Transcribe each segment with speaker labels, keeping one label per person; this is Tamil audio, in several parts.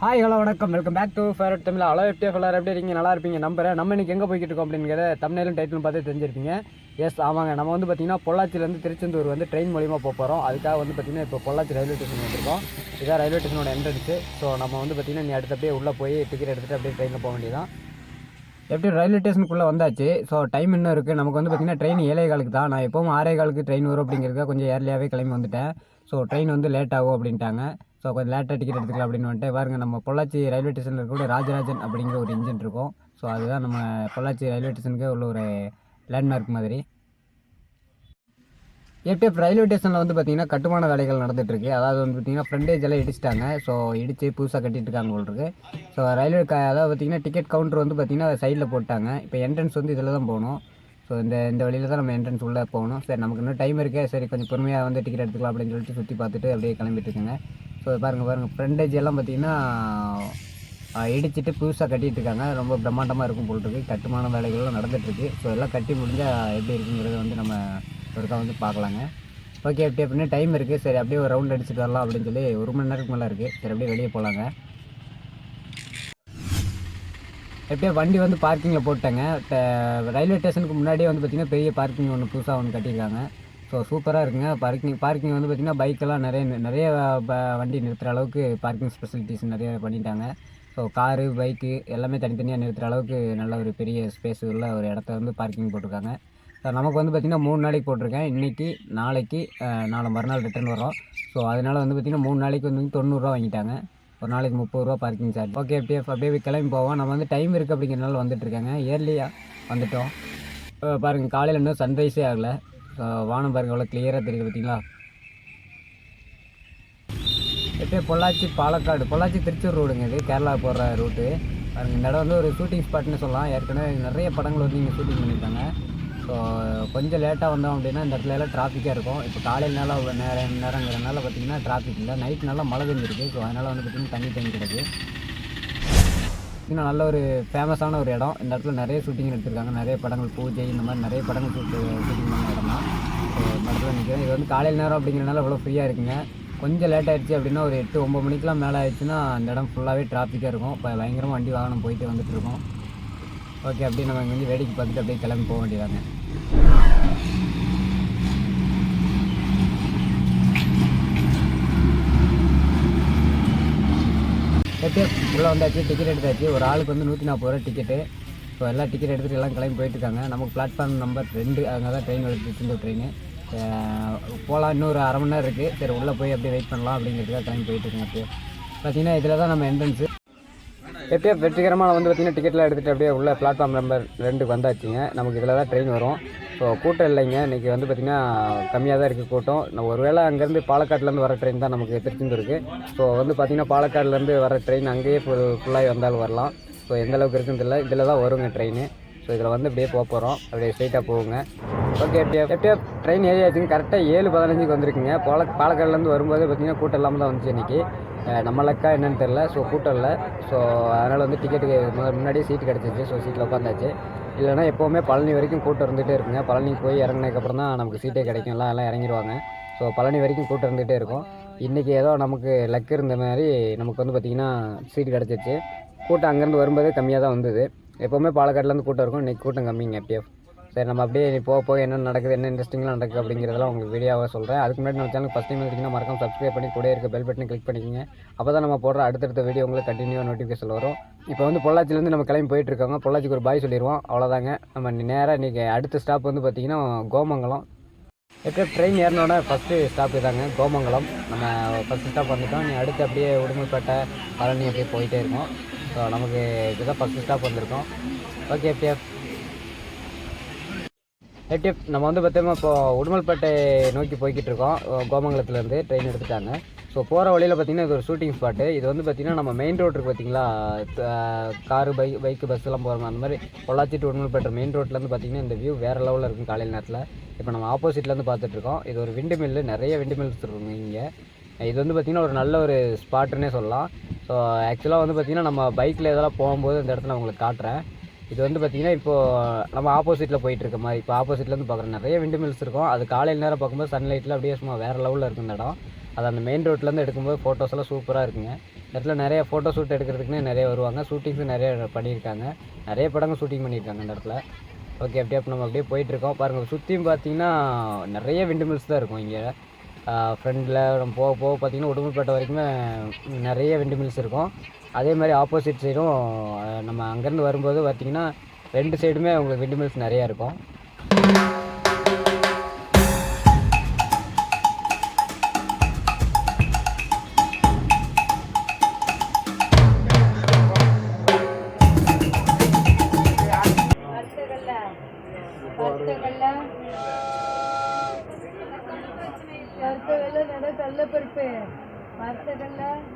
Speaker 1: ஹாய் ஹலோ வணக்கம். Welcome back to favourite Tamil allow எப்படி ஃபுல்லாக எப்படி இருக்கீங்க? நல்லா இருப்பீங்க நம்புறேன். நம்ம இன்னைக்கு எங்கே போய்கிட்டு இருக்கோம் அப்படிங்கிறத தமிழிலும் டைட்டிலும் பார்த்து தெரிஞ்சிருப்பீங்க. எஸ் ஆமாங்க. நம்ம வந்து பார்த்தீங்கன்னா பொள்ளாச்சியிலேருந்து திருச்செந்தூர் வந்து ட்ரெயின் மூலியமாக போக போகிறோம் அதுக்காக வந்து பார்த்தீங்கன்னா இப்போ பொள்ளாச்சி ரயில்வே ஸ்டேஷன் வந்திருக்கோம். இதான் ரயில்வே ஸ்டேஷனோட என்ட்ரன்ஸு ஸோ நம்ம வந்து பார்த்தீங்கன்னா நீ அடுத்த அப்படியே உள்ளே போய் டிக்கெட் எடுத்துகிட்டு அப்படியே ட்ரெயினில் போக வேண்டியதான் எப்படி ரயில்வே ஸ்டேஷனுக்குள்ளே வந்தாச்சு. ஸோ டைம் இன்னும் இருக்குது நமக்கு வந்து பார்த்திங்கன்னா ட்ரெயின் ஏழை காலுக்கு தான். நான் எப்பவும் ஆறே காலுக்கு ட்ரெயின் வரும் அப்படிங்கிறதுக்காக கொஞ்சம் ஏர்லியாகவே கிளம்பி வந்துட்டேன். ஸோ ட்ரெயின் வந்து லேட் ஆகும் அப்படின்ட்டாங்க. ஸோ கொஞ்சம் லேட்டாக டிக்கெட் எடுத்துக்கலாம் அப்படின்னு வந்துட்டு பாருங்கள் நம்ம பொள்ளாச்சி ரயில்வே ஸ்டேஷனில் இருக்கக்கூடிய ராஜராஜன் அப்படிங்கிற ஒரு இன்ஜின் இருக்கும். ஸோ அதுதான் நம்ம பொள்ளாச்சி ரயில்வே ஸ்டேஷனுக்கே உள்ள ஒரு லேண்ட்மார்க் மாதிரி. ஏடிஎஃப் ரயில்வே ஸ்டேஷனில் வந்து பார்த்தீங்கன்னா கட்டுமான வேலைகள் நடந்துகிட்ருக்கு அதாவது வந்து பார்த்தீங்கன்னா ஃப்ரண்டேஜ் எல்லாம் இடிச்சிட்டாங்க. ஸோ இடித்து புதுசாக கட்டிட்டு இருக்காங்க போல் ஸோ ரயில்வே க அதாவது பார்த்தீங்கன்னா டிக்கெட் கவுண்டர் வந்து பார்த்திங்கன்னா சைடில் போட்டாங்க. இப்போ என்ட்ரன்ஸ் வந்து இதில் தான் போகணும். ஸோ இந்த இந்த வழியில் தான் நம்ம என்ட்ரன்ஸ் உள்ளே போகணும். சரி நமக்கு இன்னும் டைம் இருக்கே. சரி கொஞ்சம் பொறுமையாக வந்து டிக்கெட் எடுத்துக்கலாம் அப்படின்னு சொல்லிட்டு சுற்றி பார்த்துட்டு அப்படியே கிளம்பிட்டு இருக்குங்க. ஸோ பாருங்கள் பாருங்கள் ஃப்ரண்டேஜ் எல்லாம் பார்த்தீங்கன்னா இடிச்சிட்டு புதுசாக கட்டிகிட்டு இருக்காங்க. ரொம்ப பிரம்மாண்டமாக இருக்கும் போல் இருக்குது கட்டுமான வேலைகள்லாம் நடந்துகிட்ருக்கு ஸோ எல்லாம் கட்டி முடிஞ்சால் எப்படி இருக்குங்கிறத வந்து நம்ம ஒருக்கா வந்து பார்க்கலாங்க ஓகே அப்படி அப்படின்னா டைம் இருக்குது சரி அப்படியே ஒரு ரவுண்ட் அடிச்சுட்டு வரலாம் அப்படின்னு சொல்லி ஒரு மணி நேரத்துக்கு மேலே இருக்குது சரி அப்படியே வெளியே போகலாங்க எப்படியோ வண்டி வந்து பார்க்கிங்கில் போட்டேங்க ட- ரயில்வே ஸ்டேஷனுக்கு முன்னாடியே வந்து பார்த்திங்கன்னா பெரிய பார்க்கிங் ஒன்று புதுசாக ஒன்று கட்டியிருக்காங்க. ஸோ சூப்பராக இருக்குங்க. பார்க்கிங் பார்க்கிங் வந்து பார்த்திங்கன்னா பைக்கெல்லாம் நிறைய நிறைய ப- வண்டி நிறுத்துகிற அளவுக்கு பார்க்கிங் ஸ்பெசிலிட்டிஸ் நிறைய பண்ணிட்டாங்க. ஸோ காரு பைக்கு எல்லாமே தனித்தனியாக நிறுத்துகிற அளவுக்கு நல்ல ஒரு பெரிய ஸ்பேஸ் உள்ள ஒரு இடத்த வந்து பார்க்கிங் போட்டிருக்காங்க. ஸோ நமக்கு வந்து பார்த்திங்கன்னா மூணு நாளைக்கு போட்டிருக்கேன். இன்றைக்கி நாளைக்கு நாளை மறுநாள் ரிட்டர்ன் வரோம் ஸோ அதனால் வந்து பார்த்திங்கன்னா மூணு நாளைக்கு வந்து தொண்ணூறுரூவா வாங்கிட்டாங்க. ஒரு நாளைக்கு முப்பது ரூபா பார்க்கிங் சார்ஜ் ஓகே அப்படியே அப்படியே கிளம்பி போவோம். நம்ம வந்து டைம் இருக்குது அப்படிங்கிறனால வந்துட்டு இருக்காங்க. இயர்லியாக வந்துட்டோம். பாருங்கள் காலையில் இன்னும் சன்ரைஸே ஆகலை. வானம் பாருங்க எவ்வளோ கிளியராக தெரியுது பார்த்தீங்களா எப்படியே பொள்ளாச்சி பாலக்காடு பொள்ளாச்சி திருச்சூர் ரோடுங்க இது கேரளா போகிற ரூட்டு பாருங்கள் இந்த இடம் வந்து ஒரு ஷூட்டிங் ஸ்பாட்னு சொல்லலாம். ஏற்கனவே நிறைய படங்கள் வந்து இங்கே ஷூட்டிங் பண்ணியிருக்காங்க. ஸோ கொஞ்சம் லேட்டாக வந்தோம் அப்படின்னா இந்த இடத்துல எல்லாம் டிராஃபிக்காக இருக்கும். இப்போ காலையில் நேரம் நேரம் நேரங்கிறனால பார்த்தீங்கன்னா டிராஃபிக் இல்லை. நைட் நல்லா மழை பெஞ்சிருக்கு. ஸோ அதனால் வந்து பார்த்திங்கன்னா தண்ணி தேங்கி கிடக்கு. இன்னும் நல்ல ஒரு ஃபேமஸான ஒரு இடம். இந்த இடத்துல நிறைய ஷூட்டிங் எடுத்திருக்காங்க. நிறைய படங்கள் பூஜை இந்த மாதிரி நிறைய படங்கள் ஷூட் ஷூட்டிங் பண்ண இடம் தான் இந்த இடத்துல நிற்கிறேன் இது வந்து காலையில் நேரம் அப்படிங்கிறனால இவ்வளோ ஃப்ரீயாக இருக்குங்க. கொஞ்சம் லேட் ஆகிடுச்சு அப்படின்னா ஒரு எட்டு ஒம்பது மணிக்கெலாம் மேலே ஆயிடுச்சுன்னா அந்த இடம் ஃபுல்லாகவே டிராஃபிக்காக இருக்கும். இப்போ பயங்கரமாக வண்டி வாகனம் போயிட்டு வந்துட்டு இருக்கோம். ஓகே அப்படியே நம்ம இங்கே வந்து வேடிக்கை பார்த்துட்டு அப்படியே கிளம்பி போக வேண்டியதாங்க எப்படியோ உள்ளே வந்தாச்சு டிக்கெட் எடுத்தாச்சு. ஒரு ஆளுக்கு வந்து நூற்றி நாற்பது ரூபா டிக்கெட்டு இப்போ எல்லாம் டிக்கெட் எடுத்துகிட்டு எல்லாம் கிளம்பி போயிட்டுருக்காங்க நமக்கு பிளாட்ஃபார்ம் நம்பர் ரெண்டு அங்கே தான் ட்ரெயின் எடுத்து இருந்த ட்ரெயின் போகலாம் இன்னொரு அரை மணி நேரம் இருக்குது சரி உள்ளே போய் அப்படியே வெயிட் பண்ணலாம் அப்படிங்கிறதுக்காக கிளம்பி போயிட்டு இருக்கேன் அப்படியே. பார்த்தீங்கன்னா இதில் தான் நம்ம என்ட்ரன்ஸு எப்படியோ வெற்றிகரமாக வந்து பார்த்திங்கன்னா டிக்கெட்லாம் எடுத்துகிட்டு அப்படியே உள்ள பிளாட்ஃபார்ம் நம்பர் ரெண்டுக்கு வந்தாச்சுங்க. நமக்கு இதில் தான் ட்ரெயின் வரும். ஸோ கூட்டம் இல்லைங்க. இன்றைக்கி வந்து பார்த்திங்கன்னா கம்மியாக தான் இருக்குது கூட்டம். நம்ம ஒருவேளை அங்கேருந்து பாலக்காட்டிலேருந்து வர ட்ரெயின் தான் நமக்கு திருச்செந்தூருக்கு ஸோ வந்து பார்த்திங்கன்னா பாலக்காட்லேருந்து வர ட்ரெயின் அங்கேயே ஃபுல் ஃபுல்லாகி வந்தாலும் வரலாம். ஸோ எந்த அளவுக்கு இருக்குன்னு தெரியல. இதில் தான் வருங்க ட்ரெயின் ஸோ இதில் வந்து அப்படியே போக போகிறோம் அப்படியே ஸ்ட்ரைட்டாக போகுங்க. ஓகே எப்படியா எப்படியா ட்ரெயின் ஏறியாச்சுங்க. கரெக்டாக ஏழு பதினஞ்சுக்கு வந்திருக்குங்க. பால பாலக்காடுலேருந்து வரும்போது பார்த்திங்கன்னா கூட்டம் இல்லாமல் தான் வந்துச்சு இன்றைக்கி நம்ம லக்கா என்னென்னு தெரில ஸோ கூட்டம் இல்லை ஸோ அதனால் வந்து டிக்கெட்டுக்கு முன்னாடியே சீட்டு கிடச்சிச்சு. ஸோ சீட்டில் உட்காந்தாச்சு. இல்லைனா எப்போவுமே பழனி வரைக்கும் கூட்டம் இருந்துகிட்டே இருக்குங்க. பழனி போய் இறங்கினதுக்கப்புறம் தான் நமக்கு சீட்டே கிடைக்கும். எல்லாம் எல்லாம் இறங்கிடுவாங்க. ஸோ பழனி வரைக்கும் கூட்டம் இருந்துகிட்டே இருக்கும். இன்றைக்கி ஏதோ நமக்கு லக்கு இருந்த மாதிரி நமக்கு வந்து பார்த்திங்கன்னா சீட்டு கிடச்சிச்சு. கூட்டம் அங்கேருந்து வரும்போதே கம்மியாக தான் வந்தது. எப்போவுமே பாலக்காட்டிலேருந்து கூட்டம் இருக்கும். இன்றைக்கி கூட்டம் கம்மிங்க எப்படியோ சரி நம்ம அப்படியே போக போக என்ன நடக்குது என்ன இன்ட்ரெஸ்டிங்லாம் நடக்குது அப்படிங்கிறதெல்லாம் உங்களுக்கு வீடியோவாக சொல்கிறேன் அதுக்கு முன்னாடி நம்ம சேனல் ஃபஸ்ட் டைம் வந்தீங்கன்னா மறக்காம சப்ஸ்கிரைப் பண்ணி கூட இருக்க பெல் பட்டனை கிளிக் பண்ணிக்கோங்க. அப்போ தான் நம்ம போடுற அடுத்தடுத்த வீடியோ உங்களுக்கு கண்டினியூவாக நோட்டிஃபிகேஷன் வரும். இப்போ வந்து பொள்ளாச்சிலேருந்து நம்ம கிளம்பி போயிட்டு இருக்காங்க. பொள்ளாச்சிக்கு ஒரு பாய் சொல்லிடுவோம் அவ்வளோதாங்க நம்ம நேராக இன்றைக்கி அடுத்த ஸ்டாப் வந்து பார்த்திங்கன்னா கோமங்கலம். எப்போ ட்ரெயின் ஏறினோட ஃபஸ்ட்டு ஸ்டாப் தாங்க கோமங்கலம். நம்ம ஃபஸ்ட்டு ஸ்டாப் வந்துட்டோம். நீ அடுத்து அப்படியே உடுமல்பேட்டை பழனி அப்படியே போயிட்டே இருக்கோம். ஸோ நமக்கு இதுதான் ஃபஸ்ட்டு ஸ்டாப் வந்திருக்கோம். ஓகே எப்படியா ஏடிஎஃப் நம்ம வந்து பார்த்தீங்கன்னா இப்போ உடுமல்பேட்டை நோக்கி போய்கிட்டு இருக்கோம் கோமங்கலத்துலேருந்து ட்ரெயின் எடுத்துட்டாங்க. ஸோ போகிற வழியில் பார்த்தீங்கன்னா இது ஒரு ஷூட்டிங் ஸ்பாட்டு இது வந்து பார்த்திங்கன்னா நம்ம மெயின் ரோட்டுக்கு இருக்குது காரு பைக் பைக்கு பஸ்ஸெல்லாம் போகிற அந்த மாதிரி பொள்ளாச்சி டு உடுமல்பேட்டை மெயின் ரோட்லேருந்து பார்த்தீங்கன்னா இந்த வியூ வேறு லெவலில் இருக்கும் காலையில் நேரத்தில். இப்போ நம்ம ஆப்போசிட்லேருந்து பார்த்துட்ருக்கோம் இது ஒரு விண்டு மில்லு நிறைய விண்டு மில்ஸ் இருக்குங்க இங்கே. இது வந்து பார்த்திங்கன்னா ஒரு நல்ல ஒரு ஸ்பாட்டுன்னே சொல்லலாம். ஸோ ஆக்சுவலாக வந்து பார்த்திங்கன்னா நம்ம பைக்கில் இதெல்லாம் போகும்போது இந்த இடத்துல நான் உங்களுக்கு காட்டுறேன். இது வந்து பார்த்திங்கன்னா இப்போது நம்ம ஆப்போசிட்டில் போயிட்டு இருக்க மாதிரி இப்போ ஆப்போசிட்லேருந்து பார்க்குறோம் நிறைய விண்டு மில்ஸ் இருக்கும். அது காலையில் நேரம் பார்க்கும்போது சன்லைட்டில் அப்படியே சும்மா வேறு லெவலில் இருக்கும் இந்த இடம். அது அந்த மெயின் ரோட்லேருந்து எடுக்கும்போது ஃபோட்டோஸ் எல்லாம் சூப்பராக இருக்குங்க. இடத்துல நிறைய ஃபோட்டோ ஷூட் எடுக்கிறதுக்குன்னு நிறைய வருவாங்க. ஷூட்டிங்ஸும் நிறைய பண்ணியிருக்காங்க. நிறைய படங்கள் ஷூட்டிங் பண்ணியிருக்காங்க இந்த இடத்துல. ஓகே அப்படியே அப்போ நம்ம அப்படியே போயிட்டுருக்கோம் பாருங்கள் சுற்றியும் பார்த்தீங்கன்னா நிறைய விண்டு மில்ஸ் தான் இருக்கும் இங்கே. ஃப்ரெண்டில் நம்ம போக போக பார்த்தீங்கன்னா உடுமல்பேட்டை வரைக்குமே நிறைய விண்டு மில்ஸ் இருக்கும். அதே மாதிரி ஆப்போசிட் சைடும் நம்ம அங்கேருந்து வரும்போது பார்த்தீங்கன்னா ரெண்டு சைடுமே உங்களுக்கு விண்டு மில்ஸ் நிறையா இருக்கும்.
Speaker 2: கல்ல பருப்பு வறுத்தகல்ல நட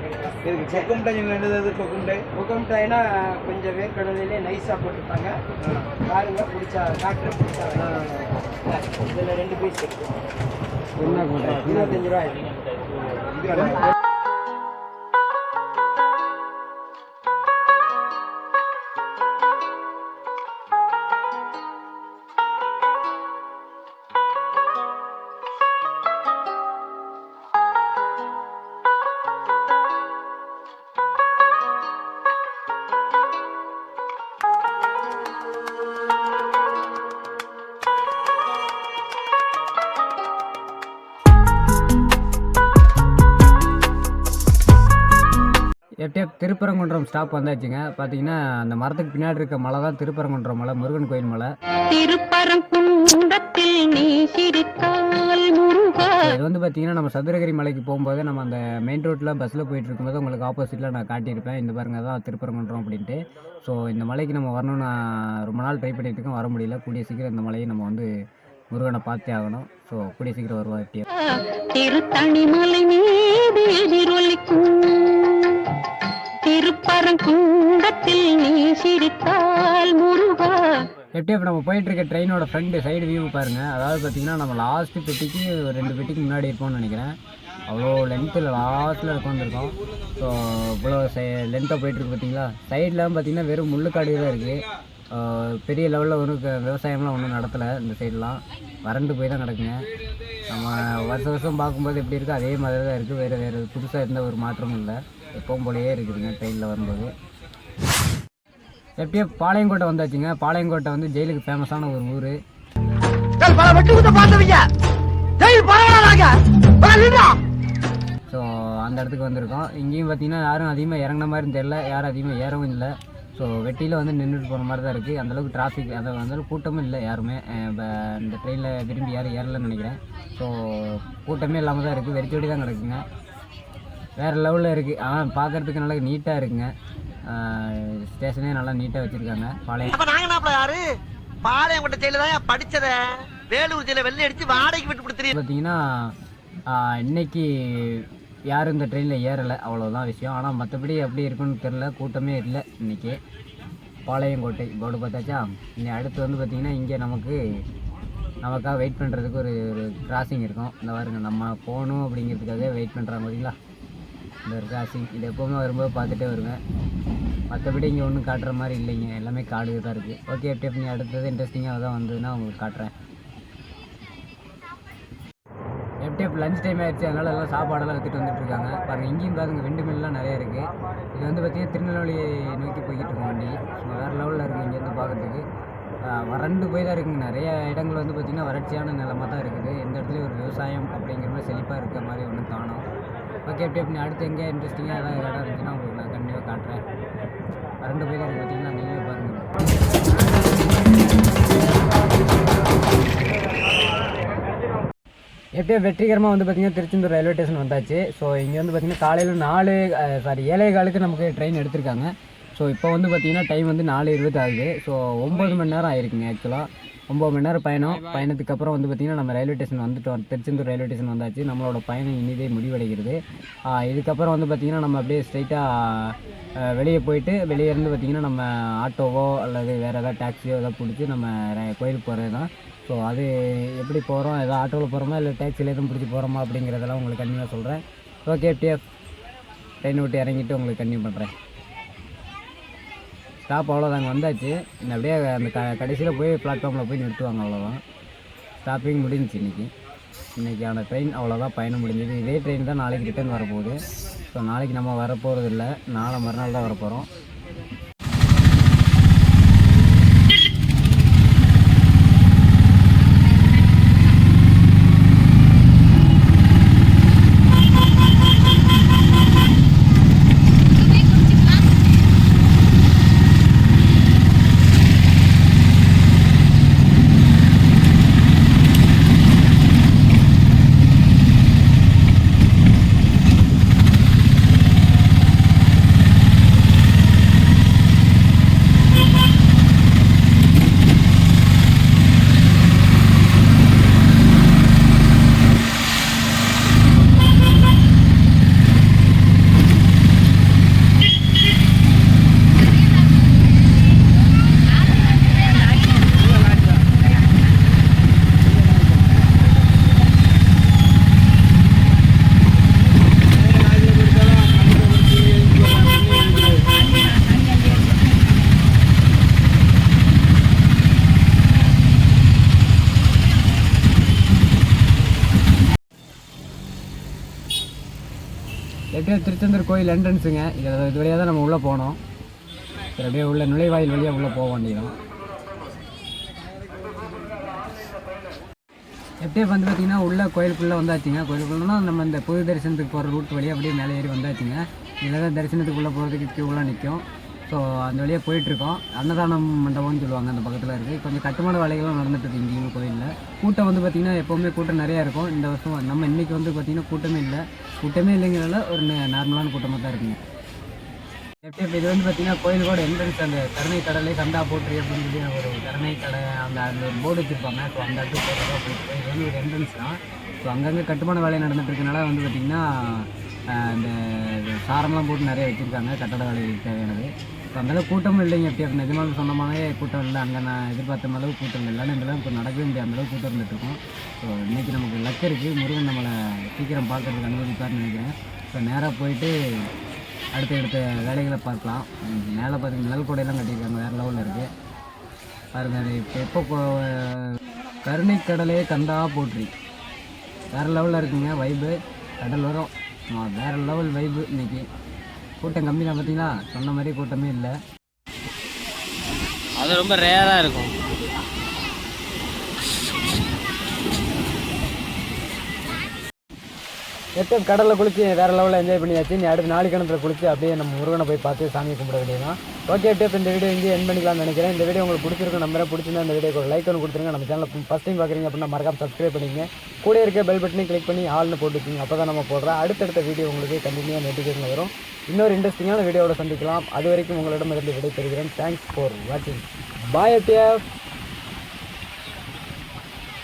Speaker 3: ஏன்னா இருக்கு வந்து இருக்கு கொக்கும் டை வேண்டியது கொக்கும் டை
Speaker 4: முகம் ட்ரைனா கொஞ்சம் வேர்க்கடலையிலே நைஸாக போட்டுருப்பாங்க. பாருங்க பிடிச்சா டாக்டர் பிடிச்சா இதில் ரெண்டு பீஸ் இருக்கு.
Speaker 1: என்ன
Speaker 4: இருபத்தஞ்சு ரூபா
Speaker 1: எப்படியோ திருப்பரங்குன்றம் ஸ்டாப் வந்தாச்சுங்க. பார்த்தீங்கன்னா அந்த மரத்துக்கு பின்னாடி இருக்க மலை தான் திருப்பரங்குன்றம் மலை முருகன் கோயில் மலை.
Speaker 5: திருப்பரங்குன்றத்தில் நீ சிரித்தால் முருகா.
Speaker 1: இது வந்து பார்த்தீங்கன்னா நம்ம சதுரகிரி மலைக்கு போகும்போது நம்ம அந்த மெயின் ரோட்டில் பஸ்ஸில் போயிட்டு இருக்கும்போது உங்களுக்கு ஆப்போசிட்டில் நான் காட்டியிருப்பேன். இந்த பாருங்க தான் திருப்பரங்குன்றம் அப்படின்ட்டு. ஸோ இந்த மலைக்கு நம்ம வரணும்னு நான் ரொம்ப நாள் ட்ரை பண்ணிட்டு இருக்கேன். வர முடியல. கூடிய சீக்கிரம் இந்த மலையை நம்ம வந்து முருகனை பார்த்தே ஆகணும். ஸோ கூடிய சீக்கிரம் வருவா எப்படியோ
Speaker 5: திருத்தணிமலை நீ சிரித்தால் முருகா.
Speaker 1: எப்படி இப்போ நம்ம போயிட்டு இருக்க ட்ரெயினோட ஃப்ரண்ட் சைடு வியூ பாருங்க. அதாவது பார்த்தீங்கன்னா நம்ம லாஸ்ட் பெட்டிக்கு ஒரு ரெண்டு பெட்டிக்கு முன்னாடி இருப்போம்னு நினைக்கிறேன். அவ்வளோ லென்த்தில் லாஸ்ட்டில் உட்காந்துருக்கோம் ஸோ இவ்வளோ சை லென்த்தாக போயிட்டுருக்கு பார்த்தீங்களா சைட்லாம் பார்த்தீங்கன்னா வெறும் முள்ளுக்காடு தான் இருக்குது பெரிய லெவலில் ஒன்றும் விவசாயம்லாம் ஒன்றும் நடத்தலை இந்த சைட்லாம். வறண்டு போய் தான் கிடக்குங்க. நம்ம வருஷம் வருஷம் பார்க்கும்போது எப்படி இருக்கோ அதே மாதிரி தான் இருக்குது வேறு வேறு புதுசாக எந்த ஒரு மாற்றமும் இல்லை. எப்பவும் போலயே இருக்குதுங்க ட்ரெயினில் வரும்போது. எப்படியோ பாளையங்கோட்டை வந்தாச்சுங்க. பாளையங்கோட்டை வந்து ஜெயிலுக்கு ஃபேமஸான ஒரு ஊர். ஸோ அந்த இடத்துக்கு வந்திருக்கோம். இங்கேயும் பார்த்தீங்கன்னா யாரும் அதிகமாக இறங்கின மாதிரி தெரியல. யாரும் அதிகமாக ஏறவும் இல்லை. ஸோ வெட்டியில் வந்து நின்றுட்டு போகிற மாதிரி தான் இருக்குது அந்தளவுக்கு டிராஃபிக் அந்த அந்த கூட்டமும் இல்லை யாருமே. இப்ப இந்த ட்ரெயினில் விரும்பி யாரும் ஏறலைன்னு நினைக்கிறேன். ஸோ கூட்டமே இல்லாமல் தான் இருக்குது வெறிச்சோடி தான் கிடக்குங்க. வேறு லெவலில் இருக்குது ஆனால் பார்க்குறதுக்கு நல்லா நீட்டாக இருக்குங்க. ஸ்டேஷனே நல்லா நீட்டாக வச்சுருக்காங்க. பாளையம்.
Speaker 6: அப்ப நாங்க நாப்பல யாரு? பாளையங்கோட்டை ஜெயில தான் படிச்சத வேலூர் ஜெயில வெள்ளை அடிச்சு வாடகைக்கு விட்டு கொடுத்துரு
Speaker 1: பார்த்தீங்கன்னா ஆஹ், இன்னைக்கு யாரும் இந்த ட்ரெயினில் ஏறலை அவ்வளோதான் விஷயம். ஆனால் மற்றபடி எப்படி இருக்குன்னு தெரில கூட்டமே இல்லை இன்றைக்கி பாளையங்கோட்டை போர்டு பார்த்தாச்சா இனி அடுத்து வந்து பார்த்திங்கன்னா இங்கே நமக்கு நமக்காக வெயிட் பண்ணுறதுக்கு ஒரு ஒரு கிராசிங் இருக்கும். இந்த பாருங்க நம்ம போகணும் அப்படிங்கிறதுக்காக வெயிட் பண்ணுறாங்க பார்த்தீங்களா இந்த ஒரு கிராசிங் இது எப்போவுமே வரும்போது பார்த்துட்டே வருவேன். மற்றபடி இங்கே ஒன்றும் காட்டுற மாதிரி இல்லைங்க. எல்லாமே காடு தான் இருக்குது ஓகே எப்படி எப்படி அடுத்தது இன்ட்ரெஸ்டிங்காக தான் வந்ததுன்னா உங்களுக்கு காட்டுறேன். இப்போ லஞ்ச் டைம் ஆயிடுச்சு அதனால எல்லாம் சாப்பாடெல்லாம் வித்துட்டு வந்துட்டு இருக்காங்க. பாருங்க இங்கேயும் பாருங்க வெண்டு மில்லாம் நிறைய இருக்கு. இது வந்து பார்த்தீங்கன்னா திருநெல்வேலி நோக்கி போய்கிட்டு இருக்கோம் வண்டி. சும்மா வேறு லெவலில் இருக்குது இங்கேருந்து பார்க்கறதுக்கு வறண்டு போய் தான் இருக்குங்க நிறைய இடங்கள் வந்து பார்த்திங்கன்னா வறட்சியான நிலமாக தான் இருக்குது. எந்த இடத்துலையும் ஒரு விவசாயம் அப்படிங்கிற மாதிரி செழிப்பாக இருக்க மாதிரி ஒன்றும் காணும். ஓகே எப்படி அப்படி அடுத்து எங்கே இன்ட்ரெஸ்டிங்காக ஏதாவது இடம் இருந்துச்சுன்னா உங்களுக்கு நான் கண்டிப்பாக காட்டுறேன். வறண்டு போய் தான் இருக்குது பார்த்தீங்கன்னா நீங்களே பாருங்கள் எப்படியோ வெற்றிகரமாக வந்து பார்த்திங்கன்னா திருச்செந்தூர் ரயில்வே ஸ்டேஷன் வந்தாச்சு. ஸோ இங்கே வந்து பார்த்திங்கன்னா காலையில் நாலு சாரி ஏழை காலுக்கு நமக்கு ட்ரெயின் எடுத்திருக்காங்க. ஸோ இப்போ வந்து பார்த்திங்கன்னா டைம் வந்து நாலு இருபது ஆகுது. ஸோ ஒம்பது மணி நேரம் ஆயிருக்குங்க ஆக்சுவலாக ஒம்பது மணி நேரம் பயணம். பயணத்துக்கு அப்புறம் வந்து பார்த்திங்கன்னா நம்ம ரயில்வே ஸ்டேஷன் வந்துட்டோம். திருச்செந்தூர் ரயில்வே ஸ்டேஷன் வந்தாச்சு. நம்மளோட பயணம் இனிதே முடிவடைகிறது. இதுக்கப்புறம் வந்து பார்த்திங்கன்னா நம்ம அப்படியே ஸ்ட்ரைட்டாக வெளியே போயிட்டு வெளியே இருந்து பார்த்திங்கன்னா நம்ம ஆட்டோவோ அல்லது வேறு ஏதாவது டாக்ஸியோ ஏதாவது பிடிச்சி நம்ம கோயிலுக்கு போகிறது தான் ஸோ அது எப்படி போகிறோம் ஏதோ ஆட்டோவில் போகிறோமா இல்லை டேக்ஸியில் எதுவும் பிடிச்சி போகிறோமா அப்படிங்கிறதெல்லாம் உங்களுக்கு கண்டிப்பாக சொல்கிறேன் ஓகே டிஎஃப் ட்ரெயின் விட்டு இறங்கிட்டு உங்களுக்கு கன்டினியூ பண்ணுறேன் ஸ்டாப் அவ்வளோதாங்க வந்தாச்சு. இந்த அப்படியே அந்த க கடைசியில் போய் பிளாட்ஃபார்மில் போய் நிறுத்துவாங்க அவ்வளோதான் ஸ்டாப்பிங் முடிஞ்சுச்சு இன்றைக்கி இன்றைக்கான ட்ரெயின் அவ்வளோதான் பயணம் முடிஞ்சது. இதே ட்ரெயின் தான் நாளைக்கு ரிட்டர்ன் வரப்போகுது. ஸோ நாளைக்கு நம்ம வரப்போகிறது இல்லை நாளை மறுநாள் தான் வரப்போகிறோம் எப்படியோ திருச்செந்தூர் கோயில் என்ட்ரன்ஸுங்க இது இது வழியாக தான் நம்ம உள்ளே போனோம். சரி அப்படியே உள்ள நுழைவாயில் வழியாக உள்ளே போக வேண்டியதான் எப்படியே வந்து பார்த்தீங்கன்னா உள்ள கோயிலுக்குள்ளே வந்தாச்சுங்க. கோயிலுக்குள்ளனா நம்ம இந்த பொது தரிசனத்துக்கு போகிற ரூட் வழியாக அப்படியே மேலே ஏறி வந்தாச்சுங்க. இதில் தான் தரிசனத்துக்குள்ளே போகிறதுக்கு கியூலாம் நிற்கும் ஸோ அந்த வழியாக போயிட்டுருக்கோம். அன்னதானம் மண்டபம்னு சொல்லுவாங்க அந்த பக்கத்தில் இருக்குது கொஞ்சம் கட்டுமான வேலைகள்லாம் நடந்துட்டு இருக்கு இங்கேயும் கோயிலில். கூட்டம் வந்து பார்த்திங்கன்னா எப்போவுமே கூட்டம் நிறையா இருக்கும். இந்த வருஷம் நம்ம இன்றைக்கி வந்து பார்த்திங்கன்னா கூட்டமே இல்லை. கூட்டமே இல்லைங்கிறதால ஒரு நார்மலான கூட்டமாக தான் இருக்குங்க. எப்படி இப்போ இது வந்து பார்த்தீங்கன்னா கோயிலோட என்ட்ரன்ஸ் அந்த கருணை கடலை கண்டா போட்டு அப்படின்னு சொல்லி ஒரு கருணை கடை அந்த அந்த ஒரு போர்டு வச்சுருப்பாங்க. ஸோ அந்த இடத்துக்கு போகிறதா போயிட்டு இது வந்து ஒரு என்ட்ரன்ஸ் தான். ஸோ அங்கங்கே கட்டுமான வேலை நடந்துட்டு இருக்கனால வந்து பார்த்திங்கன்னா இந்த சாரம்லாம் போட்டு நிறைய வச்சுருக்காங்க. கட்டட வேலைக்கு தேவையானது. ஸோ அந்தளவுக்கு கூட்டமும் இல்லைங்க எப்படி நிஜமாக சொன்னமாவே கூட்டம் இல்லை. அங்கே நான் எதிர்பார்த்த அளவு கூட்டம் இல்லை. இல்லைன்னு இதெல்லாம் இப்போ நடக்கவே முடியாது அந்தளவுக்கு கூட்டம் இருந்துட்டுருக்கும் ஸோ இன்றைக்கி நமக்கு லக் இருக்குது முருகன் நம்மளை சீக்கிரம் பார்க்கறதுக்கு அனுமதிப்பார்னு நினைக்கிறேன். ஸோ நேராக போயிட்டு அடுத்த அடுத்த வேலைகளை பார்க்கலாம். மேலே பார்த்தீங்கன்னா நிழல் கூடையெல்லாம் கட்டியிருக்காங்க. வேறு லெவலில் இருக்குது பாருங்க இப்போ எப்போ கருணை கடலே கண்டா போற்றி. வேறு லெவலில் இருக்குங்க வைபு கடல் வரும். வேறு லெவல் வைபு இன்னைக்கு. கூட்டம் கம்மி தான் பார்த்தீங்களா சொன்ன மாதிரி கூட்டமே இல்லை.
Speaker 4: அது ரொம்ப ரேராக இருக்கும்.
Speaker 1: எப்போ கடலில் குளித்து வேறு லெவலில் என்ஜாய் பண்ணியாச்சு. நீ அடுத்து நாலு கிணத்துல குளித்து அப்படியே நம்ம முருகனை போய் பார்த்து சாமியை கும்பிட வேண்டியதான் ஓகே டேப் இந்த வீடியோ இங்கே என் பண்ணிக்கலாம்னு நினைக்கிறேன். இந்த வீடியோ உங்களுக்கு பிடிச்சிருக்கும் நம்பரை பிடிச்சிருந்தா இந்த வீடியோ ஒரு லைக் ஒன்று கொடுத்துருங்க. நம்ம சேனல் ஃபஸ்ட் டைம் பார்க்குறீங்க அப்படின்னா மறக்காம சப்ஸ்கிரைப் பண்ணிங்க கூட இருக்க பெல் பட்டனையும் கிளிக் பண்ணி ஆள்னு போட்டு அப்போ தான் நம்ம போடுற அடுத்தடுத்த வீடியோ உங்களுக்கு கண்டினியூ நோட்டிஃபிகேஷன் வரும். இன்னொரு இன்ட்ரெஸ்டிங்கான வீடியோவோட சந்திக்கலாம். அது வரைக்கும் உங்களிடமிருந்து விடை பெறுகிறேன் தேங்க்ஸ் ஃபார் வாட்சிங் பாய் டிஎஃப்